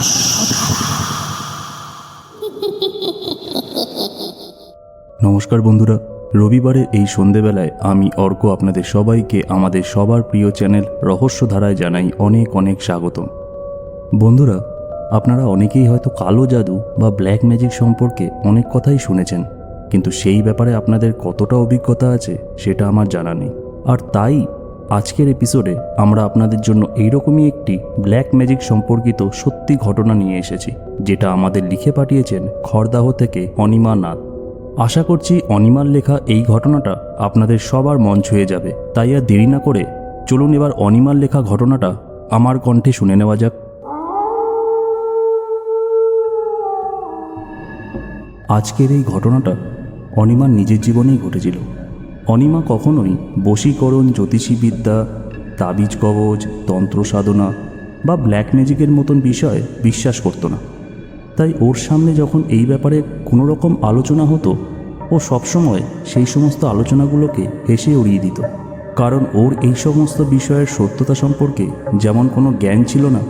নমস্কার বন্ধুরা রবিবারের এই সন্ধেবেলায় আমি অর্ক আপনাদের সবাইকে আমাদের সবার প্রিয় চ্যানেল রহস্যধারায় জানাই অনেক অনেক স্বাগতম। বন্ধুরা, আপনারা অনেকেই হয়তো কালো জাদু বা ব্ল্যাক ম্যাজিক সম্পর্কে অনেক কথাই শুনেছেন, কিন্তু সেই ব্যাপারে আপনাদের কতটা অভিজ্ঞতা আছে সেটা আমার জানা নেই। আর তাই আজকের এপিসোডে আমরা আপনাদের জন্য এইরকমই একটি ব্ল্যাক ম্যাজিক সম্পর্কিত সত্যি ঘটনা নিয়ে এসেছি, যেটা আমাদের লিখে পাঠিয়েছেন খড়দাহ থেকে অনিমা নাথ। আশা করছি অনিমার লেখা এই ঘটনাটা আপনাদের সবার মন ছুঁয়ে যাবে। তাই আর দেরি না করে চলুন এবার অনিমার লেখা ঘটনাটা আমার কণ্ঠে শুনে নেওয়া যাক। আজকের এই ঘটনাটা অনিমার নিজের জীবনেই ঘটেছিল। অনিমা কখনোই বশীকরণ, জ্যোতিষীবিদ্যা, তাবিজ কবজ তন্ত্র সাধনা বা ব্ল্যাক ম্যাজিকের মতন বিষয়ে বিশ্বাস করতো না। তাই ওর সামনে যখন এই ব্যাপারে কোনো রকম আলোচনা হতো, ও সবসময় সেই সমস্ত আলোচনাগুলোকে হেসে উড়িয়ে দিত। কারণ ওর এই সমস্ত বিষয়ের সত্যতা সম্পর্কে যেমন কোনো জ্ঞান ছিল না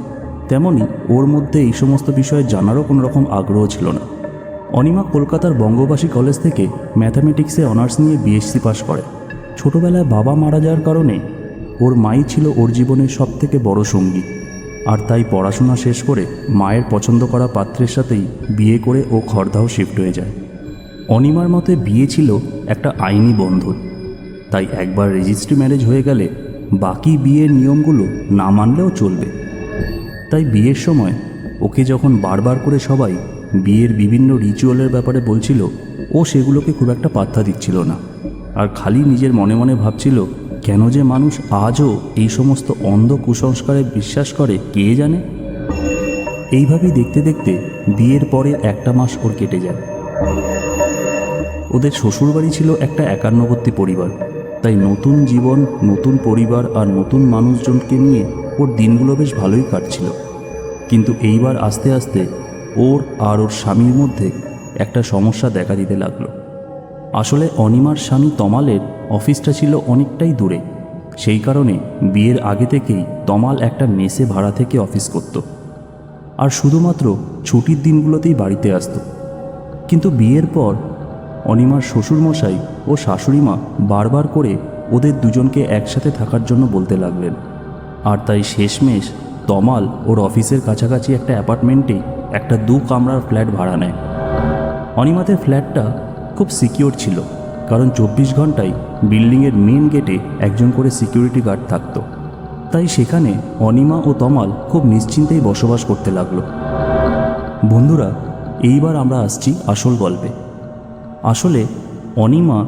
তেমনই ওর মধ্যে এই সমস্ত বিষয়ে জানারও কোনো রকম আগ্রহ ছিল না। অনিমা কলকাতার বঙ্গবাসী কলেজ থেকে ম্যাথামেটিক্সে অনার্স নিয়ে বিএসসি পাশ করে। ছোটবেলায় বাবা মারা যাওয়ার কারণে ওর মাই ছিল ওর জীবনের সবথেকে বড় সঙ্গী। আর তাই পড়াশোনা শেষ করে মায়ের পছন্দ করা পাত্রের সাথেই বিয়ে করে ও খড়দাহ শিফট হয়ে যায়। অনিমার মতে বিয়ে ছিল একটা আইনি বন্ধন। তাই একবার রেজিস্ট্রি ম্যারেজ হয়ে গেলে বাকি বিয়ের নিয়মগুলো না মানলেও চলবে। তাই বিয়ের সময় ওকে যখন বারবার করে সবাই বিয়ের বিভিন্ন রিচুয়ালের ব্যাপারে বলছিল, ও সেগুলোকে খুব একটা পাত্তা দিচ্ছিল না। আর খালি নিজের মনে মনে ভাবছিল, কেন যে মানুষ আজও এই সমস্ত অন্ধ কুসংস্কারে বিশ্বাস করে, কে জানে? এইভাবেই দেখতে দেখতে বিয়ের পরে একটা মাস ওর কেটে যায়। ওদের শ্বশুরবাড়ি ছিল একটা একান্নবর্তী পরিবার। তাই নতুন জীবন, নতুন পরিবার আর নতুন মানুষজনকে নিয়ে ওর দিনগুলো বেশ ভালোই কাটছিল। কিন্তু এইবার আস্তে আস্তে ওর আর ওর স্বামীর মধ্যে একটা সমস্যা দেখা দিতে লাগল। আসলে অনিমার স্বামী তমালের অফিসটা ছিল অনেকটাই দূরে। সেই কারণে বিয়ের আগে থেকেই তমাল একটা মেসে ভাড়া থেকে অফিস করত। আর শুধুমাত্র ছুটির দিনগুলোতেই বাড়িতে আসতো। কিন্তু বিয়ের পর অনিমার শ্বশুরমশাই ও শাশুড়িমা বারবার করে ওদের দুজনকে একসাথে থাকার জন্য বলতে লাগলেন। আর তাই শেষমেশ তমাল ওর অফিসের কাছাকাছি একটা অ্যাপার্টমেন্টে একটা দু কামরার ফ্ল্যাট ভাড়া নেয়। অনিমাদের ফ্ল্যাটটা খুব সিকিওর ছিল, কারণ চব্বিশ ঘন্টায় বিল্ডিংয়ের মেন গেটে একজন করে সিকিউরিটি গার্ড থাকতো। তাই সেখানে অনিমা ও তমাল খুব নিশ্চিন্তেই বসবাস করতে লাগল। বন্ধুরা, এইবার আমরা আসছি আসল গল্পে। আসলে অনিমা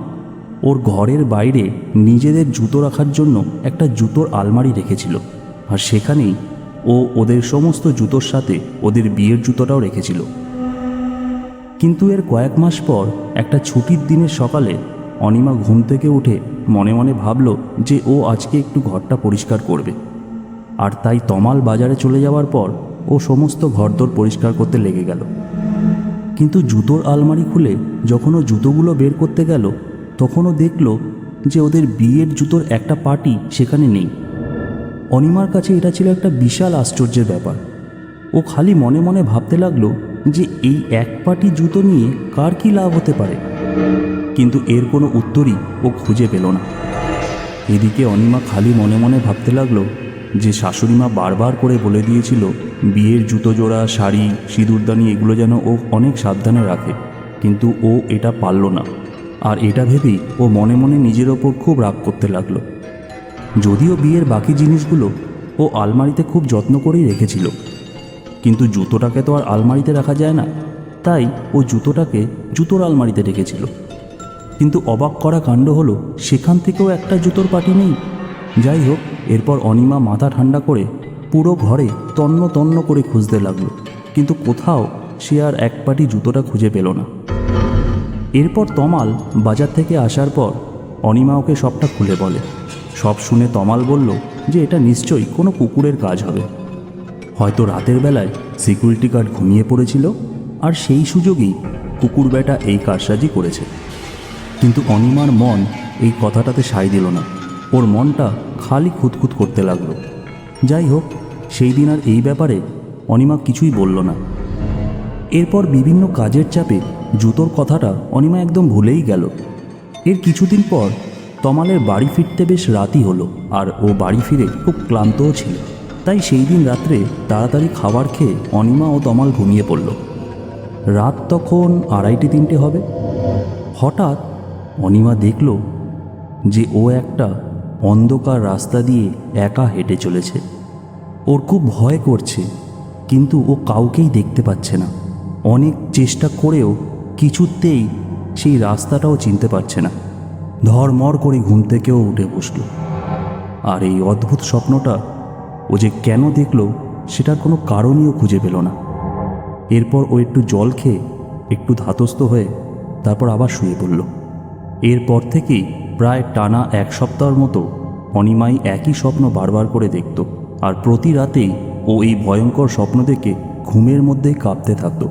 ওর ঘরের বাইরে নিজেদের জুতো রাখার জন্য একটা জুতোর আলমারি রেখেছিল, আর সেখানেই ও ওদের সমস্ত জুতোর সাথে ওদের বিয়ের জুতোটাও রেখেছিল। কিন্তু এর কয়েক মাস পর একটা ছুটির দিনের সকালে অনিমা ঘুম থেকে উঠে মনে মনে ভাবল যে ও আজকে একটু ঘরটা পরিষ্কার করবে। আর তাই তমাল বাজারে চলে যাওয়ার পর ও সমস্ত ঘরদোর পরিষ্কার করতে লেগে গেল। কিন্তু জুতোর আলমারি খুলে যখন ও জুতোগুলো বের করতে গেল, তখনও দেখল যে ওদের বিয়ের জুতোর একটা পার্টি সেখানে নেই। অনিমার কাছে এটা ছিল একটা বিশাল আশ্চর্যের ব্যাপার। ও খালি মনে মনে ভাবতে লাগল যে এই এক পাটি জুতো নিয়ে কার কি লাভ হতে পারে। কিন্তু এর কোনো উত্তরই ও খুঁজে পেল না। এদিকে অনিমা খালি মনে মনে ভাবতে লাগল যে শাশুড়িমা বারবার করে বলে দিয়েছিল, বিয়ের জুতো জোড়া, শাড়ি সিঁদুরদানি এগুলো যেন ও অনেক সাবধানে রাখে। কিন্তু ও এটা পারল না। আর এটা ভেবেই ও মনে মনে নিজের ওপর খুব রাগ করতে লাগল। যদিও বিয়ের বাকি জিনিসগুলো ও আলমারিতে খুব যত্ন করেই রেখেছিল। কিন্তু জুতোটাকে তো আর আলমারিতে রাখা যায় না, তাই ও জুতোটাকে জুতোর আলমারিতে রেখেছিল। কিন্তু অবাক করা কাণ্ড হলো, সেখান থেকেও একটা জুতোর পাটি নেই। যাই হোক, এরপর অনিমা মাথা ঠান্ডা করে পুরো ঘরে তন্ন তন্ন করে খুঁজতে লাগল। কিন্তু কোথাও সে আর এক পাটি জুতোটা খুঁজে পেল না। এরপর তমাল বাজার থেকে আসার পর অনিমা ওকে সবটা খুলে বলে। সব শুনে তমাল বলল যে এটা নিশ্চয়ই কোনো কুকুরের কাজ হবে। হয়তো রাতের বেলায় সিকিউরিটি গার্ড ঘুমিয়ে পড়েছিল আর সেই সুযোগেই কুকুর বেটা এই কারসাজি করেছে। কিন্তু অনিমার মন এই কথাটাতে সায় দিল না। ওর মনটা খালি খুঁতখুত করতে লাগল। যাই হোক, সেই দিন আর এই ব্যাপারে অনিমা কিছুই বলল না। এরপর বিভিন্ন কাজের চাপে জুতোর কথাটা অনিমা একদম ভুলেই গেল। এর কিছুদিন পর তমালের বাড়ি ফিরতে বেশ রাতই হলো, আর ও বাড়ি ফিরে খুব ক্লান্তও ছিল। তাই সেই দিন রাত্রে তাড়াতাড়ি খাবার খেয়ে অনিমা ও তমাল ঘুমিয়ে পড়ল। রাত তখন আড়াইটে তিনটে হবে। হঠাৎ অনিমা দেখল যে ও একটা অন্ধকার রাস্তা দিয়ে একা হেঁটে চলেছে। ওর খুব ভয় করছে, কিন্তু ও কাউকেই দেখতে পাচ্ছে না। অনেক চেষ্টা করেও কিছুতেই সেই রাস্তাটাও চিনতে পারছে না। ধরমর করে ঘুম থেকেও উঠে বসল। আর এই অদ্ভুত স্বপ্নটা ও যে কেন দেখল সেটার কোনো কারণইও খুঁজে পেল না। এরপর ও একটু জল খেয়ে একটু ধাতস্থ হয়ে তারপর আবার শুয়ে পড়ল। এরপর থেকেই প্রায় টানা এক সপ্তাহের মতো অনিমাই একই স্বপ্ন বারবার করে দেখত আর প্রতি রাতেই ও এই ভয়ঙ্কর স্বপ্ন দেখে ঘুমের মধ্যেই কাঁপতে থাকতো।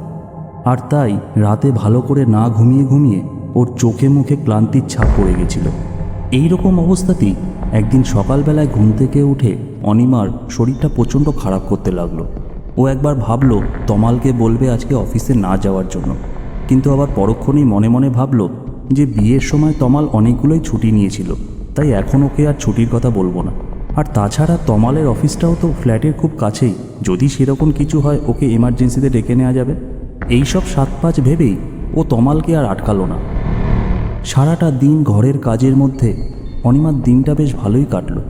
আর তাই রাতে ভালো করে না ঘুমিয়ে ঘুমিয়ে ওর চোখে মুখে ক্লান্তির ছাপ পড়ে গেছিল। এই রকম অবস্থাতেই একদিন সকালবেলায় ঘুম থেকে উঠে অনিমার শরীরটা প্রচণ্ড খারাপ করতে লাগল। ও একবার ভাবলো, তমালকে বলবে আজকে অফিসে না যাওয়ার জন্য। কিন্তু আবার পরক্ষণেই মনে মনে ভাবলো যে বিয়ের সময় তমাল অনেকগুলোই ছুটি নিয়েছিল, তাই এখন ওকে আর ছুটির কথা বলব না। আর তাছাড়া তমালের অফিসটাও তো ফ্ল্যাটের খুব কাছেই, যদি সেরকম কিছু হয় ওকে এমার্জেন্সিতে ডেকে নেওয়া যাবে। এইসব সাত পাঁচ ভেবেই ও তমালকে আর আটকালো না। সারাটা দিন ঘরের কাজের মধ্যে অনিমার দিনটা বেশ ভালোই কাটলো।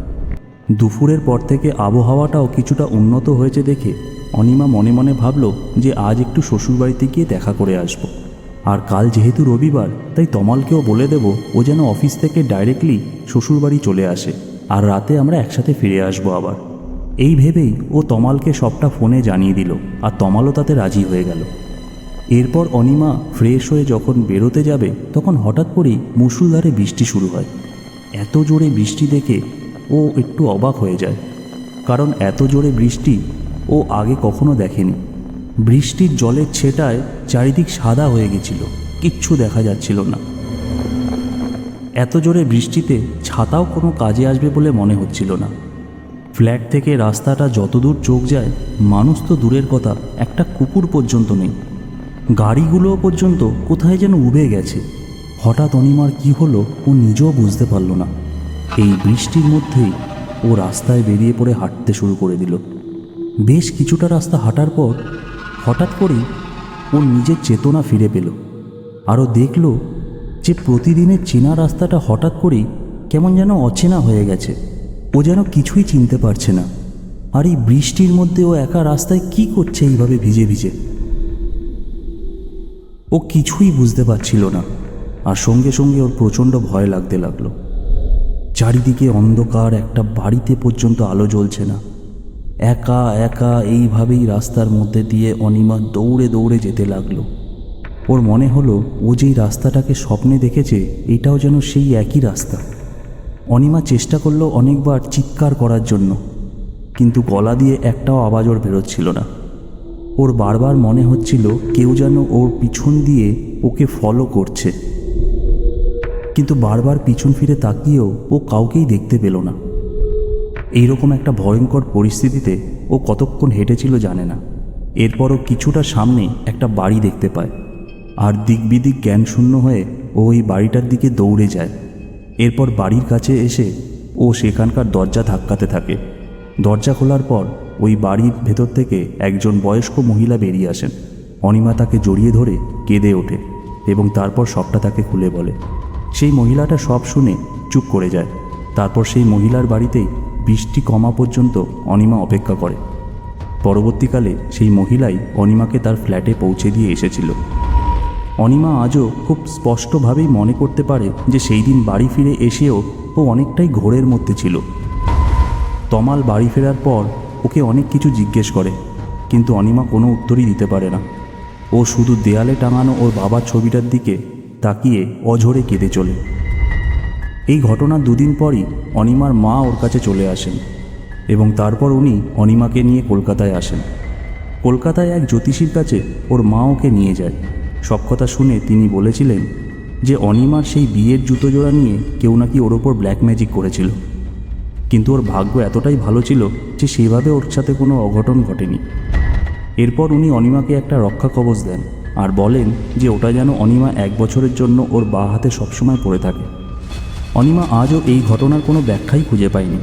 দুপুরের পর থেকে আবহাওয়াটাও কিছুটা উন্নত হয়েছে দেখে অনিমা মনে মনে ভাবলো যে আজ একটু শ্বশুরবাড়িতে গিয়ে দেখা করে আসব। আর কাল যেহেতু রবিবার, তাই তমালকেও বলে দেব ও যেন অফিস থেকে ডাইরেক্টলি শ্বশুরবাড়ি চলে আসে আর রাতে আমরা একসাথে ফিরে আসব আবার। এই ভেবেই ও তমালকে সবটা ফোনে জানিয়ে দিল আর তমালও তাতে রাজি হয়ে গেল। এরপর অনিমা ফ্রেশ হয়ে যখন বেরোতে যাবে, তখন হঠাৎ করেই মুসুলধারে বৃষ্টি শুরু হয়। এত জোরে বৃষ্টি দেখে ও একটু অবাক হয়ে যায়। কারণ এত জোরে বৃষ্টি ও আগে কখনো দেখেনি। বৃষ্টির জলের ছেটায় চারিদিক সাদা হয়ে গেছিল, কিচ্ছু দেখা যাচ্ছিল না। এত জোরে বৃষ্টিতে ছাতাও কোনো কাজে আসবে বলে মনে হচ্ছিল না। ফ্ল্যাট থেকে রাস্তাটা যতদূর চোখ যায়, মানুষ তো দূরের কথা, একটা কুকুর পর্যন্ত নেই। গাড়িগুলো পর্যন্ত কোথায় যেন উবে গেছে। হঠাৎ অনিমার কি হলো ও নিজেও বুঝতে পারল না। এই বৃষ্টির মধ্যেই ও রাস্তায় বেরিয়ে পড়ে হাঁটতে শুরু করে দিল। বেশ কিছুটা রাস্তা হাঁটার পর হঠাৎ করেই ও নিজের চেতনা ফিরে পেল। আরও দেখল যে প্রতিদিনের চেনা রাস্তাটা হঠাৎ করেই কেমন যেন অচেনা হয়ে গেছে। ও যেন কিছুই চিনতে পারছে না। আর এই বৃষ্টির মধ্যে ও একা রাস্তায় কি করছে এইভাবে ভিজে ভিজে? ও কিছুই বুঝতে পারছিল না, আর সঙ্গে সঙ্গে ওর প্রচণ্ড ভয় লাগতে লাগল। চারিদিকে অন্ধকার, একটা বাড়িতে পর্যন্ত আলো জ্বলছে না। একা একা এইভাবেই রাস্তার মধ্যে দিয়ে অনিমা দৌড়ে দৌড়ে যেতে লাগল। ওর মনে হলো, ও যেই রাস্তাটাকে স্বপ্নে দেখেছে, এটাও যেন সেই একই রাস্তা। অনিমা চেষ্টা করল অনেকবার চিৎকার করার জন্য, কিন্তু গলা দিয়ে একটাও আওয়াজ ওর বেরোচ্ছিল না। ওর বারবার মনে হচ্ছিল কেউ যেন ওর পিছন দিয়ে ওকে ফলো করছে। কিন্তু বারবার পিছন ফিরে তাকিয়েও ও কাউকেই দেখতে পেল না। এইরকম একটা ভয়ঙ্কর পরিস্থিতিতে ও কতক্ষণ হেঁটেছিল জানে না। এরপরও কিছুটা সামনে একটা বাড়ি দেখতে পায়। আর দিক বিদিক জ্ঞান শূন্য হয়ে ও ওই বাড়িটার দিকে দৌড়ে যায়। এরপর বাড়ির কাছে এসে ও সেখানকার দরজা ধাক্কাতে থাকে। দরজা খোলার পর ওই বাড়ির ভেতর থেকে একজন বয়স্ক মহিলা বেরিয়ে আসেন। অনিমা তাকে জড়িয়ে ধরে কেঁদে ওঠে এবং তারপর সবটা তাকে খুলে বলে। সেই মহিলাটা সব শুনে চুপ করে যায়। তারপর সেই মহিলার বাড়িতেই বৃষ্টি কমা পর্যন্ত অনিমা অপেক্ষা করে। পরবর্তীকালে সেই মহিলাই অনিমাকে তার ফ্ল্যাটে পৌঁছে দিয়ে এসেছিল। অনিমা আজও খুব স্পষ্টভাবেই মনে করতে পারে যে সেই দিন বাড়ি ফিরে এসেও ও অনেকটাই ঘোরের মধ্যে ছিল। তমাল বাড়ি ফেরার পর ওকে অনেক কিছু জিজ্ঞেস করে, কিন্তু অনিমা কোনো উত্তরই দিতে পারে না। ও শুধু দেয়ালে টাঙানো ওর বাবার ছবিটার দিকে তাকিয়ে অঝরে কেঁদে চলে। এই ঘটনার দুদিন পরই অনিমার মা ওর কাছে চলে আসেন এবং তারপর উনি অনিমাকে নিয়ে কলকাতায় আসেন। কলকাতায় এক জ্যোতিষীর কাছে ওর মা ওকে নিয়ে যায়। সব কথা শুনে তিনি বলেছিলেন যে অনিমার সেই বিয়ের জুতো জোড়া নিয়ে কেউ নাকি ওর ওপর ব্ল্যাক ম্যাজিক করেছিল। কিন্তু ওর ভাগ্য এতটাই ভালো ছিল যে সেইভাবে ওর সাথে কোনো অঘটন ঘটেনি। এরপর উনি অনিমাকে একটা রক্ষা কবচ দেন আর বলেন যে ওটা যেন অনিমা এক বছরের জন্য ওর বা হাতে সবসময় পড়ে থাকে। অনিমা আজও এই ঘটনার কোনো ব্যাখ্যাই খুঁজে পায়নি।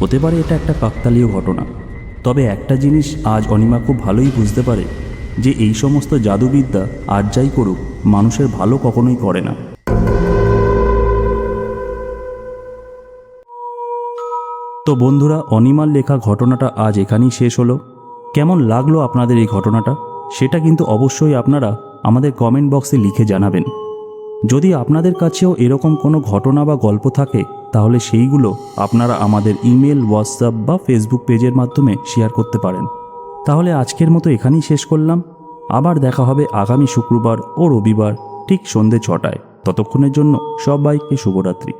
হতে পারে এটা একটা কাকতালীয় ঘটনা। তবে একটা জিনিস আজ অনিমা খুব ভালোই বুঝতে পারে যে এই সমস্ত জাদুবিদ্যা আর যাই করুক, মানুষের ভালো কখনোই করে না। তো বন্ধুরা, অনিমার লেখা ঘটনাটা আজ এখানেই শেষ হলো। কেমন লাগল আপনাদের এই ঘটনাটা? সেটা কিন্তু অবশ্যই আপনারা আমাদের কমেন্ট বক্সে লিখে জানাবেন। যদি আপনাদের কাছেও এরকম কোনো ঘটনা বা গল্প থাকে, তাহলে সেইগুলো আপনারা আমাদের ইমেল হোয়াটসঅ্যাপ বা ফেসবুক পেজের মাধ্যমে শেয়ার করতে পারেন। তাহলে আজকের মতো এখানেই শেষ করলাম। আবার দেখা হবে আগামী শুক্রবার ও রবিবার ঠিক সন্ধে ছটায়। ততক্ষণের জন্য সবাইকে শুভরাত্রি।